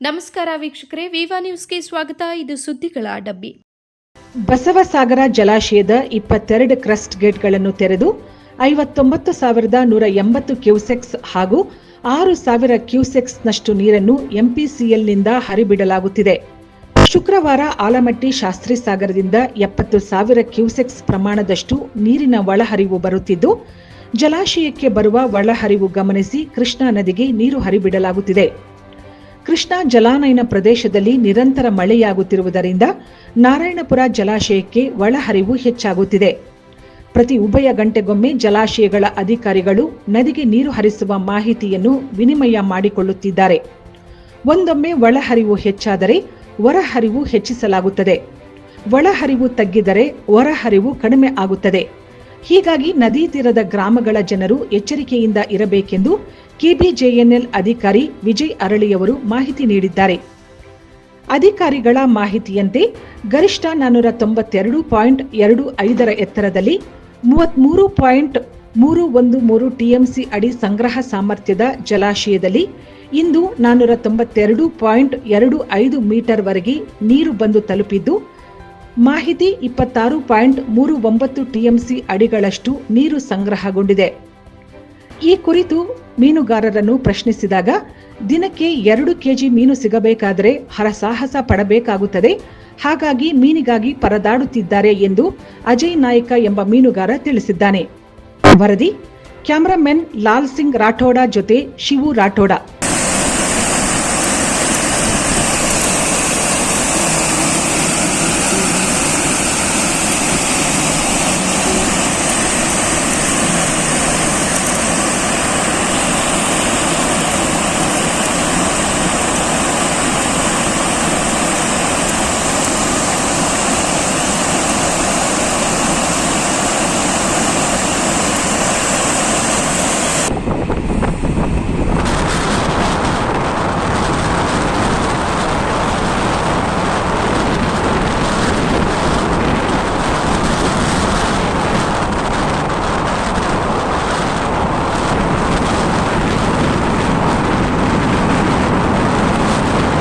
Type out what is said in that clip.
ನಮಸ್ಕಾರ ವೀಕ್ಷಕರೇ, ವಿವಾ ನ್ಯೂಸ್ಗೆ ಸ್ವಾಗತ. ಇದು ಸುದ್ದಿಗಳ ಡಬ್ಬಿ. ಬಸವಸಾಗರ ಜಲಾಶಯದ ಇಪ್ಪತ್ತೆರಡು ಕ್ರಸ್ಟ್ ಗೇಟ್ಗಳನ್ನು ತೆರೆದು ಐವತ್ತೊಂಬತ್ತು ಸಾವಿರದ ನೂರ ಎಂಬತ್ತು ಕ್ಯೂಸೆಕ್ಸ್ ಹಾಗೂ ಆರು ಸಾವಿರ ಕ್ಯೂಸೆಕ್ಸ್ನಷ್ಟು ನೀರನ್ನು ಎಂಪಿಸಿಎಲ್ನಿಂದ ಹರಿಬಿಡಲಾಗುತ್ತಿದೆ. ಶುಕ್ರವಾರ ಆಲಮಟ್ಟಿ ಶಾಸ್ತ್ರಿ ಸಾಗರದಿಂದ ಎಪ್ಪತ್ತು ಸಾವಿರ ಕ್ಯೂಸೆಕ್ಸ್ ಪ್ರಮಾಣದಷ್ಟು ನೀರಿನ ಒಳಹರಿವು ಬರುತ್ತಿದ್ದು, ಜಲಾಶಯಕ್ಕೆ ಬರುವ ಒಳಹರಿವು ಗಮನಿಸಿ ಕೃಷ್ಣಾ ನದಿಗೆ ನೀರು ಹರಿಬಿಡಲಾಗುತ್ತಿದೆ. ಕೃಷ್ಣಾ ಜಲಾನಯನ ಪ್ರದೇಶದಲ್ಲಿ ನಿರಂತರ ಮಳೆಯಾಗುತ್ತಿರುವುದರಿಂದ ನಾರಾಯಣಪುರ ಜಲಾಶಯಕ್ಕೆ ಒಳಹರಿವು ಹೆಚ್ಚಾಗುತ್ತಿದೆ. ಪ್ರತಿ ಉಭಯ ಗಂಟೆಗೊಮ್ಮೆ ಜಲಾಶಯಗಳ ಅಧಿಕಾರಿಗಳು ನದಿಗೆ ನೀರು ಹರಿಸುವ ಮಾಹಿತಿಯನ್ನು ವಿನಿಮಯ ಮಾಡಿಕೊಳ್ಳುತ್ತಿದ್ದಾರೆ. ಒಂದೊಮ್ಮೆ ಒಳಹರಿವು ಹೆಚ್ಚಾದರೆ ಹೊರಹರಿವು ಹೆಚ್ಚಿಸಲಾಗುತ್ತದೆ. ಒಳಹರಿವು ತಗ್ಗಿದರೆ ಹೊರಹರಿವು ಕಡಿಮೆ ಆಗುತ್ತದೆ. ಹೀಗಾಗಿ ನದಿ ತೀರದ ಗ್ರಾಮಗಳ ಜನರು ಎಚ್ಚರಿಕೆಯಿಂದ ಇರಬೇಕೆಂದು ಕೆಬಿಜೆಎನ್ಎಲ್ ಅಧಿಕಾರಿ ವಿಜಯ್ ಅರಳಿಯವರು ಮಾಹಿತಿ ನೀಡಿದ್ದಾರೆ. ಅಧಿಕಾರಿಗಳ ಮಾಹಿತಿಯಂತೆ ಗರಿಷ್ಠ ನಾನ್ನೂರ ತೊಂಬತ್ತೆರಡು ಪಾಯಿಂಟ್ ಎರಡು ಐದರ ಎತ್ತರದಲ್ಲಿ ಮೂವತ್ಮೂರು ಪಾಯಿಂಟ್ ಮೂರು ಒಂದು ಮೂರು ಟಿಎಂಸಿ ಅಡಿ ಸಂಗ್ರಹ ಸಾಮರ್ಥ್ಯದ ಜಲಾಶಯದಲ್ಲಿ ಇಂದು ನಾನ್ನೂರ ತೊಂಬತ್ತೆರಡು ಪಾಯಿಂಟ್ ಎರಡು ಐದು ಮೀಟರ್ವರೆಗೆ ನೀರು ಬಂದು ತಲುಪಿದ್ದು ಮಾಹಿತಿ ಇಪ್ಪತ್ತಾರು ಪಾಯಿಂಟ್ ಮೂರು ಒಂಬತ್ತು ಟಿಎಂಸಿ ಅಡಿಗಳಷ್ಟು ನೀರು ಸಂಗ್ರಹಗೊಂಡಿದೆ. ಈ ಕುರಿತು ಮೀನುಗಾರರನ್ನು ಪ್ರಶ್ನಿಸಿದಾಗ, ದಿನಕ್ಕೆ ಎರಡು ಕೆಜಿ ಮೀನು ಸಿಗಬೇಕಾದರೆ ಹರಸಾಹಸ ಪಡಬೇಕಾಗುತ್ತದೆ. ಹಾಗಾಗಿ ಮೀನಿಗಾಗಿ ಪರದಾಡುತ್ತಿದ್ದಾರೆ ಎಂದು ಅಜಯ್ ನಾಯಕ ಎಂಬ ಮೀನುಗಾರ ತಿಳಿಸಿದ್ದಾನೆ. ವರದಿ, ಕ್ಯಾಮರಾಮನ್ ಲಾಲ್ ಸಿಂಗ್ ರಾಠೋಡ ಜೊತೆ ಶಿವು ರಾಠೋಡ.